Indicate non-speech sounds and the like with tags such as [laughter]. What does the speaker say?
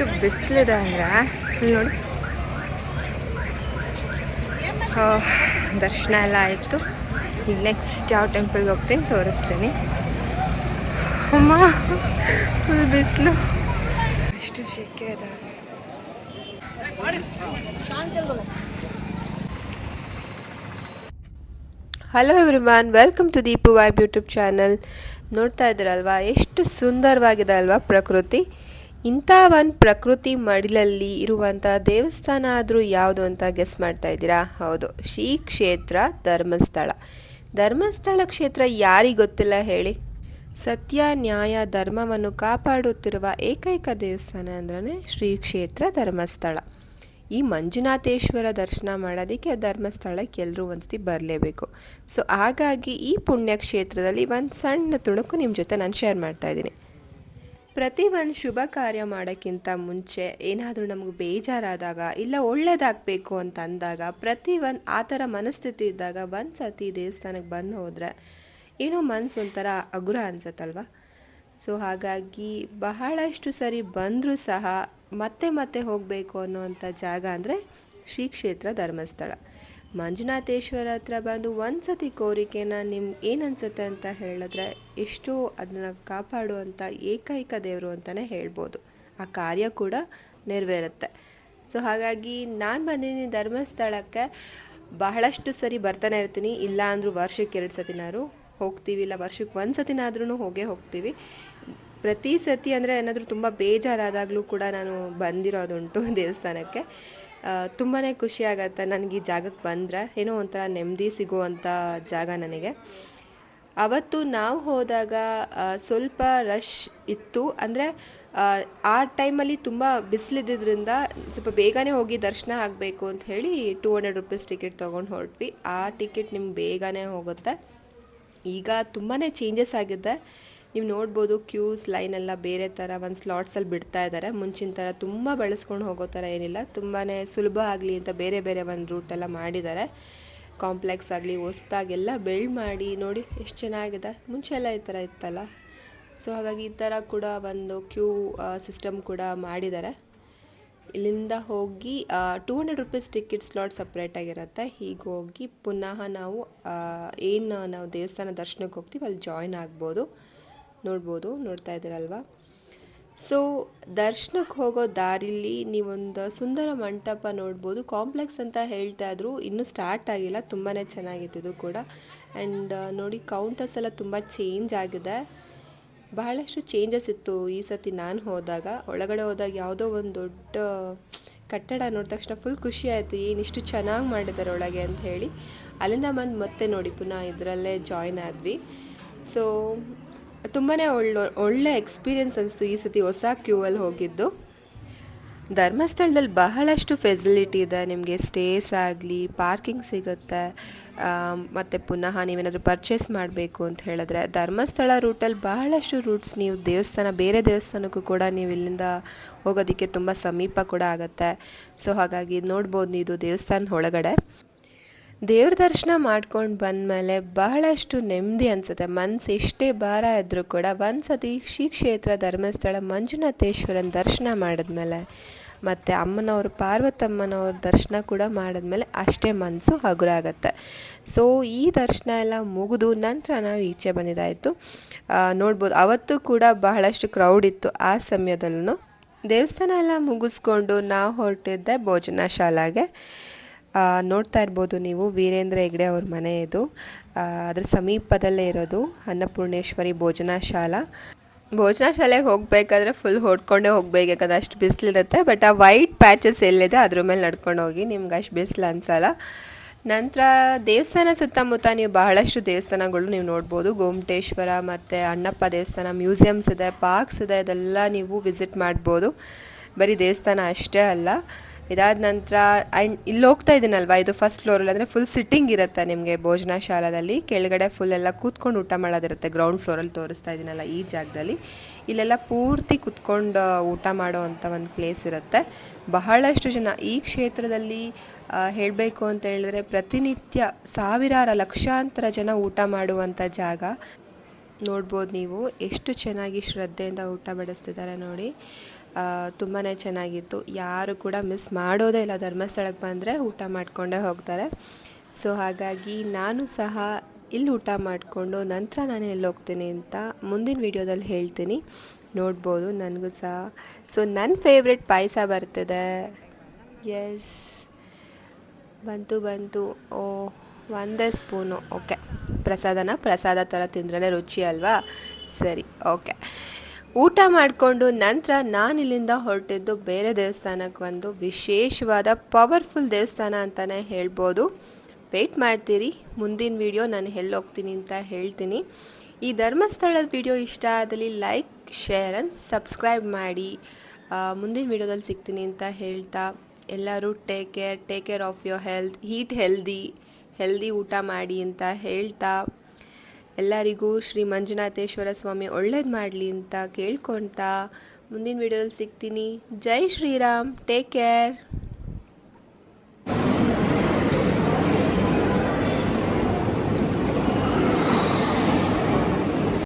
ಎಷ್ಟು ಬಿಸಿಲಿದೆ ಅಂದರೆ ನೋಡಿ. ದರ್ಶನ ಎಲ್ಲ ಆಯಿತು. ಈಗ ನೆಕ್ಸ್ಟ್ ಯಾವ ಟೆಂಪಲ್ಗೆ ಹೋಗ್ತೀನಿ ತೋರಿಸ್ತೀನಿ. ಅಮ್ಮ ಫುಲ್ ಬಿಸಿಲು. ಎಷ್ಟು ಶೆಕೆ ಇದೆ. Hello everyone welcome to Deepu vibe YouTube channel ನೋಡ್ತಾ ಇದ್ದೀರಲ್ವಾ? ಎಷ್ಟು ಸುಂದರವಾಗಿದೆ ಅಲ್ವಾ ಪ್ರಕೃತಿ? ಇಂಥ ಒಂದು ಪ್ರಕೃತಿ ಮಡಿಲಲ್ಲಿ ಇರುವಂಥ ದೇವಸ್ಥಾನ ಆದರೂ ಯಾವುದು ಅಂತ ಗೆಸ್ ಮಾಡ್ತಾ ಇದ್ದೀರಾ? ಹೌದು, ಶ್ರೀ ಕ್ಷೇತ್ರ ಧರ್ಮಸ್ಥಳ. ಧರ್ಮಸ್ಥಳ ಕ್ಷೇತ್ರ ಯಾರಿಗೆ ಗೊತ್ತಿಲ್ಲ ಹೇಳಿ? ಸತ್ಯ, ನ್ಯಾಯ, ಧರ್ಮವನ್ನು ಕಾಪಾಡುತ್ತಿರುವ ಏಕೈಕ ದೇವಸ್ಥಾನ ಅಂದ್ರೆ ಶ್ರೀ ಕ್ಷೇತ್ರ ಧರ್ಮಸ್ಥಳ. ಈ ಮಂಜುನಾಥೇಶ್ವರ ದರ್ಶನ ಮಾಡೋದಕ್ಕೆ ಧರ್ಮಸ್ಥಳಕ್ಕೆ ಎಲ್ಲರೂ ಒಂದ್ಸತಿ ಬರಲೇಬೇಕು. ಸೊ ಹಾಗಾಗಿ ಈ ಪುಣ್ಯಕ್ಷೇತ್ರದಲ್ಲಿ ಒಂದು ಸಣ್ಣ ತುಣುಕು ನಿಮ್ಮ ಜೊತೆ ನಾನು ಶೇರ್ ಮಾಡ್ತಾ ಇದ್ದೀನಿ. ಪ್ರತಿ ಒಂದು ಶುಭ ಕಾರ್ಯ ಮಾಡೋಕ್ಕಿಂತ ಮುಂಚೆ ಏನಾದರೂ ನಮಗೆ ಬೇಜಾರಾದಾಗ ಇಲ್ಲ ಒಳ್ಳೇದಾಗಬೇಕು ಅಂತ ಅಂದಾಗ ಪ್ರತಿ ಒಂದು ಆ ಥರ ಮನಸ್ಥಿತಿ ಇದ್ದಾಗ ಒಂದು ಸತಿ ದೇವಸ್ಥಾನಕ್ಕೆ ಬಂದು ಹೋದರೆ ಏನೋ ಮನಸ್ಸು ಒಂಥರ ಅಗುರ ಅನ್ಸತ್ತಲ್ವ? ಸೊ ಹಾಗಾಗಿ ಬಹಳಷ್ಟು ಸರಿ ಬಂದರೂ ಸಹ ಮತ್ತೆ ಮತ್ತೆ ಹೋಗಬೇಕು ಅನ್ನೋವಂಥ ಜಾಗ ಅಂದರೆ ಶ್ರೀ ಕ್ಷೇತ್ರ ಧರ್ಮಸ್ಥಳ. ಮಂಜುನಾಥೇಶ್ವರ ಹತ್ರ ಬಂದು ಒಂದು ಸತಿ ಕೋರಿಕೆನ ನಿಮ್ಗೆ ಏನನ್ಸುತ್ತೆ ಅಂತ ಹೇಳಿದ್ರೆ ಎಷ್ಟೋ ಅದನ್ನು ಕಾಪಾಡುವಂಥ ಏಕೈಕ ದೇವರು ಅಂತಲೇ ಹೇಳ್ಬೋದು. ಆ ಕಾರ್ಯ ಕೂಡ ನೆರವೇರುತ್ತೆ. ಸೊ ಹಾಗಾಗಿ ನಾನು ಬಂದಿದ್ದೀನಿ ಧರ್ಮಸ್ಥಳಕ್ಕೆ. ಬಹಳಷ್ಟು ಸರಿ ಬರ್ತಾನೆ ಇರ್ತೀನಿ. ಇಲ್ಲ ಅಂದರೂ ವರ್ಷಕ್ಕೆ ಎರಡು ಸತಿನಾದ್ರು ಹೋಗ್ತೀವಿ. ಇಲ್ಲ ವರ್ಷಕ್ಕೆ ಒಂದು ಸತಿನಾದ್ರೂ ಹೋಗೇ ಹೋಗ್ತೀವಿ. ಪ್ರತಿ ಸತಿ ಅಂದರೆ ಏನಾದರೂ ತುಂಬ ಬೇಜಾರಾದಾಗಲೂ ಕೂಡ ನಾನು ಬಂದಿರೋದುಂಟು [laughs] ದೇವಸ್ಥಾನಕ್ಕೆ. ತುಂಬಾ ಖುಷಿ ಆಗತ್ತೆ ನನಗೆ ಈ ಜಾಗಕ್ಕೆ ಬಂದರೆ. ಏನೋ ಒಂಥರ ನೆಮ್ಮದಿ ಸಿಗುವಂಥ ಜಾಗ ನನಗೆ. ಅವತ್ತು ನಾವು ಹೋದಾಗ ಸ್ವಲ್ಪ ರಶ್ ಇತ್ತು. ಅಂದರೆ, ಆ ಟೈಮಲ್ಲಿ ತುಂಬ ಬಿಸಿಲಿದ್ದರಿಂದ ಸ್ವಲ್ಪ ಬೇಗನೆ ಹೋಗಿ ದರ್ಶನ ಆಗಬೇಕು ಅಂತ ಹೇಳಿ ಟೂ ಹಂಡ್ರೆಡ್ ರುಪೀಸ್ ಟಿಕೆಟ್ ತೊಗೊಂಡು ಹೊರಟ್ವಿ. ಆ ಟಿಕೆಟ್ ನಿಮ್ಗೆ ಬೇಗನೆ ಹೋಗುತ್ತೆ. ಈಗ ತುಂಬಾ ಚೇಂಜಸ್ ಆಗಿದೆ. ನೀವು ನೋಡ್ಬೋದು ಕ್ಯೂಸ್, ಲೈನ್ ಎಲ್ಲ ಬೇರೆ ಥರ ಒಂದು ಸ್ಲಾಟ್ಸಲ್ಲಿ ಬಿಡ್ತಾ ಇದ್ದಾರೆ. ಮುಂಚಿನ ಥರ ತುಂಬ ಬಳಸ್ಕೊಂಡು ಹೋಗೋ ಥರ ಏನಿಲ್ಲ. ತುಂಬಾ ಸುಲಭ ಆಗಲಿ ಅಂತ ಬೇರೆ ಬೇರೆ ಒಂದು ರೂಟೆಲ್ಲ ಮಾಡಿದ್ದಾರೆ. ಕಾಂಪ್ಲೆಕ್ಸ್ ಆಗಲಿ ಹೊಸ್ದಾಗೆಲ್ಲ ಬೆಳ್ ಮಾಡಿ ನೋಡಿ ಎಷ್ಟು ಚೆನ್ನಾಗಿದೆ. ಮುಂಚೆ ಎಲ್ಲ ಈ ಥರ ಇತ್ತಲ್ಲ. ಸೊ ಹಾಗಾಗಿ ಈ ಥರ ಕೂಡ ಒಂದು ಕ್ಯೂ ಸಿಸ್ಟಮ್ ಕೂಡ ಮಾಡಿದ್ದಾರೆ. ಇಲ್ಲಿಂದ ಹೋಗಿ two hundred rupees ticket slot ಸಪ್ರೇಟಾಗಿರುತ್ತೆ ಹೀಗೆ ಹೋಗಿ ಪುನಃ ನಾವು ಏನು ನಾವು ದೇವಸ್ಥಾನ ದರ್ಶನಕ್ಕೆ ಹೋಗ್ತೀವಿ, ಅಲ್ಲಿ ಜಾಯ್ನ್ ಆಗ್ಬೋದು. ನೋಡ್ಬೋದು, ನೋಡ್ತಾ ಇದ್ದೀರಲ್ವಾ? ಸೊ ದರ್ಶನಕ್ಕೆ ಹೋಗೋ ದಾರಿಲಿ ನೀವೊಂದು ಸುಂದರ ಮಂಟಪ ನೋಡ್ಬೋದು. ಕಾಂಪ್ಲೆಕ್ಸ್ ಅಂತ ಹೇಳ್ತಾ ಇದ್ರು, ಇನ್ನೂ ಸ್ಟಾರ್ಟ್ ಆಗಿಲ್ಲ ತುಂಬಾ ಚೆನ್ನಾಗಿತ್ತು ಕೂಡ. ಆ್ಯಂಡ್ ನೋಡಿ, ಕೌಂಟರ್ಸ್ ಎಲ್ಲ ತುಂಬ ಚೇಂಜ್ ಆಗಿದೆ. ಬಹಳಷ್ಟು ಚೇಂಜಸ್ ಇತ್ತು ಈ ಸತಿ ನಾನು ಹೋದಾಗ. ಒಳಗಡೆ ಹೋದಾಗ ಯಾವುದೋ ಒಂದು ದೊಡ್ಡ ಕಟ್ಟಡ ನೋಡಿದ ತಕ್ಷಣ ಫುಲ್ ಖುಷಿ ಆಯಿತು. ಏನು ಇಷ್ಟು ಚೆನ್ನಾಗಿ ಮಾಡಿದ್ದಾರೆ ಒಳಗೆ ಅಂತ ಹೇಳಿ. ಅಲ್ಲಿಂದ ಬಂದು ಮತ್ತೆ ನೋಡಿ, ಪುನಃ ಇದರಲ್ಲೇ ಜಾಯ್ನ್ ಆದ್ವಿ. ಸೊ ತುಂಬಾ ಒಳ್ಳೆ ಒಳ್ಳೆ ಎಕ್ಸ್ಪೀರಿಯೆನ್ಸ್ ಅನಿಸ್ತು ಈ ಸತಿ ಹೊಸ ಕ್ಯೂ ಅಲ್ಲಿ ಹೋಗಿದ್ದು. ಧರ್ಮಸ್ಥಳದಲ್ಲಿ ಬಹಳಷ್ಟು ಫೆಸಿಲಿಟಿ ಇದೆ, ನಿಮಗೆ ಸ್ಟೇಸ್ ಆಗಲಿ ಪಾರ್ಕಿಂಗ್ ಸಿಗುತ್ತೆ ಮತ್ತು ಪುನಃ ನೀವೇನಾದರೂ ಪರ್ಚೇಸ್ ಮಾಡಬೇಕು ಅಂತ ಹೇಳಿದ್ರೆ, ಧರ್ಮಸ್ಥಳ ರೂಟಲ್ಲಿ ಬಹಳಷ್ಟು ರೂಟ್ಸ್ ನೀವು ದೇವಸ್ಥಾನ, ಬೇರೆ ದೇವಸ್ಥಾನಕ್ಕೂ ಕೂಡ ನೀವು ಇಲ್ಲಿಂದ ಹೋಗೋದಕ್ಕೆ ತುಂಬ ಸಮೀಪ ಕೂಡ ಆಗುತ್ತೆ. ಸೊ ಹಾಗಾಗಿ ನೋಡ್ಬೋದು ಇದು ದೇವಸ್ಥಾನದ ಒಳಗಡೆ. ದೇವ್ರ ದರ್ಶನ ಮಾಡ್ಕೊಂಡು ಬಂದಮೇಲೆ ಬಹಳಷ್ಟು ನೆಮ್ಮದಿ ಅನಿಸುತ್ತೆ. ಮನಸ್ಸು ಎಷ್ಟೇ ಭಾರ ಇದ್ದರೂ ಕೂಡ ಒಂದು ಸತಿ ಶ್ರೀ ಕ್ಷೇತ್ರ ಧರ್ಮಸ್ಥಳ ಮಂಜುನಾಥೇಶ್ವರನ ದರ್ಶನ ಮಾಡಿದ್ಮೇಲೆ ಮತ್ತು ಅಮ್ಮನವರು, ಪಾರ್ವತಮ್ಮನವ್ರ ದರ್ಶನ ಕೂಡ ಮಾಡಿದ್ಮೇಲೆ ಅಷ್ಟೇ ಮನಸ್ಸು ಹಗುರ ಆಗುತ್ತೆ ಸೊ ಈ ದರ್ಶನ ಎಲ್ಲ ಮುಗಿದು ನಂತರ ನಾವು ಈಚೆ ಬಂದಿದ್ದಾಯಿತು. ನೋಡ್ಬೋದು, ಅವತ್ತು ಕೂಡ ಬಹಳಷ್ಟು ಕ್ರೌಡ್ ಇತ್ತು ಆ ಸಮಯದಲ್ಲೂ ದೇವಸ್ಥಾನ ಎಲ್ಲ ಮುಗಿಸ್ಕೊಂಡು ನಾವು ಹೊರಟಿದ್ದೆ ಭೋಜನ ಶಾಲಾಗೆ ನೋಡ್ತಾ ಇರ್ಬೋದು ನೀವು ವೀರೇಂದ್ರ ಹೆಗ್ಡೆ ಅವ್ರ ಮನೆ ಇದು. ಅದ್ರ ಸಮೀಪದಲ್ಲೇ ಇರೋದು ಅನ್ನಪೂರ್ಣೇಶ್ವರಿ ಭೋಜನ ಶಾಲಾ ಭೋಜನ ಶಾಲೆಗೆ ಹೋಗಬೇಕಾದ್ರೆ ಫುಲ್ ಹೊಡ್ಕೊಂಡೇ ಹೋಗ್ಬೇಕು ಯಾಕಂದ್ರೆ ಅಷ್ಟು ಬಿಸಿಲಿರುತ್ತೆ ಬಟ್ ಆ ವೈಟ್ ಪ್ಯಾಚಸ್ ಎಲ್ಲಿದೆ ಅದ್ರ ಮೇಲೆ ನಡ್ಕೊಂಡು ಹೋಗಿ ನಿಮ್ಗೆ ಅಷ್ಟು ಬಿಸಿಲು ಅನ್ಸಲ್ಲ. ನಂತರ ದೇವಸ್ಥಾನ ಸುತ್ತಮುತ್ತ ನೀವು ಬಹಳಷ್ಟು ದೇವಸ್ಥಾನಗಳು ನೀವು ನೋಡ್ಬೋದು. ಗೋಮಟೇಶ್ವರ ಮತ್ತು ಅಣ್ಣಪ್ಪ ದೇವಸ್ಥಾನ ಮ್ಯೂಸಿಯಮ್ಸ್ ಇದೆ ಪಾರ್ಕ್ಸ್ ಇದೆ ಅದೆಲ್ಲ ನೀವು ವಿಸಿಟ್ ಮಾಡ್ಬೋದು. ಬರೀ ದೇವಸ್ಥಾನ ಅಷ್ಟೇ ಅಲ್ಲ. ಇದಾದ ನಂತರ ಆ್ಯಂಡ್ ಇಲ್ಲಿ ಹೋಗ್ತಾ ಇದ್ದೀನಲ್ವಾ ಇದು ಫಸ್ಟ್ ಫ್ಲೋರಲ್ಲಿ ಅಂದರೆ ಫುಲ್ ಸಿಟ್ಟಿಂಗ್ ಇರುತ್ತೆ ನಿಮಗೆ ಭೋಜನ ಶಾಲಾದಲ್ಲಿ. ಕೆಳಗಡೆ ಫುಲ್ ಎಲ್ಲ ಕೂತ್ಕೊಂಡು ಊಟ ಮಾಡೋದಿರುತ್ತೆ ಗ್ರೌಂಡ್ ಫ್ಲೋರಲ್ಲಿ ತೋರಿಸ್ತಾ ಇದ್ದೀನಲ್ಲ ಈ ಜಾಗದಲ್ಲಿ. ಇಲ್ಲೆಲ್ಲ ಪೂರ್ತಿ ಕೂತ್ಕೊಂಡು ಊಟ ಮಾಡೋ ಒಂದು ಪ್ಲೇಸ್ ಇರುತ್ತೆ. ಬಹಳಷ್ಟು ಜನ ಈ ಕ್ಷೇತ್ರದಲ್ಲಿ ಹೇಳಬೇಕು ಅಂತ ಹೇಳಿದ್ರೆ ಪ್ರತಿನಿತ್ಯ ಸಾವಿರಾರು ಲಕ್ಷಾಂತರ ಜನ ಊಟ ಮಾಡುವಂಥ ಜಾಗ. ನೋಡ್ಬೋದು ನೀವು ಎಷ್ಟು ಚೆನ್ನಾಗಿ ಶ್ರದ್ಧೆಯಿಂದ ಊಟ ಬಡಿಸ್ತಿದ್ದಾರೆ ನೋಡಿ. ತುಂಬಾ ಚೆನ್ನಾಗಿತ್ತು. ಯಾರು ಕೂಡ ಮಿಸ್ ಮಾಡೋದೇ ಇಲ್ಲ. ಧರ್ಮಸ್ಥಳಕ್ಕೆ ಬಂದರೆ ಊಟ ಮಾಡಿಕೊಂಡೇ ಹೋಗ್ತಾರೆ. ಸೊ ಹಾಗಾಗಿ ನಾನು ಸಹ ಇಲ್ಲಿ ಊಟ ಮಾಡಿಕೊಂಡು ನಂತರ ನಾನು ಎಲ್ಲಿ ಹೋಗ್ತೀನಿ ಅಂತ ಮುಂದಿನ ವೀಡಿಯೋದಲ್ಲಿ ಹೇಳ್ತೀನಿ. ನೋಡ್ಬೋದು, ನನಗೂ ಸಹ. ಸೊ ನನ್ನ ಫೇವ್ರೆಟ್ ಪಾಯಸ ಬರ್ತಿದೆ. ಎಸ್ ಬಂತು ಬಂತು. ಓ, ಒಂದೇ ಸ್ಪೂನು. ಓಕೆ ಪ್ರಸಾದನ ಪ್ರಸಾದ ಥರ ತಿಂದ್ರೇ ರುಚಿ ಅಲ್ವಾ? ಸರಿ ಓಕೆ ಊಟ ಮಾಡಿಕೊಂಡು ನಂತರ ನಾನು ಇಲ್ಲಿಂದ ಹೊರಟಿದ್ದು ಬೇರೆ ದೇವಸ್ಥಾನಕ್ಕೆ ಒಂದು ವಿಶೇಷವಾದ ಪವರ್ಫುಲ್ ದೇವಸ್ಥಾನ ಅಂತಲೇ ಹೇಳ್ಬೋದು. ವೆಯ್ಟ್ ಮಾಡ್ತೀರಿ, ಮುಂದಿನ ವಿಡಿಯೋ ನಾನು ಎಲ್ಲಿ ಹೋಗ್ತೀನಿ ಅಂತ ಹೇಳ್ತೀನಿ. ಈ ಧರ್ಮಸ್ಥಳದ ವಿಡಿಯೋ ಇಷ್ಟ ಆದಲ್ಲಿ ಲೈಕ್, ಶೇರ್ ಆ್ಯಂಡ್ ಸಬ್ಸ್ಕ್ರೈಬ್ ಮಾಡಿ. ಮುಂದಿನ ವಿಡಿಯೋದಲ್ಲಿ ಸಿಗ್ತೀನಿ ಅಂತ ಹೇಳ್ತಾ, ಎಲ್ಲರೂ take care take care of your health heat healthy healthy ಊಟ ಮಾಡಿ ಅಂತ ಹೇಳ್ತಾ. ಎಲ್ಲರಿಗೂ ಶ್ರೀ ಮಂಜುನಾಥೇಶ್ವರ ಸ್ವಾಮಿ ಒಳ್ಳೇದು ಮಾಡಲಿ ಅಂತ ಕೇಳ್ಕೊಳ್ತಾ ಮುಂದಿನ ವಿಡಿಯೋದಲ್ಲಿ ಸಿಗ್ತೀನಿ. ಜೈ ಶ್ರೀರಾಮ್. Take care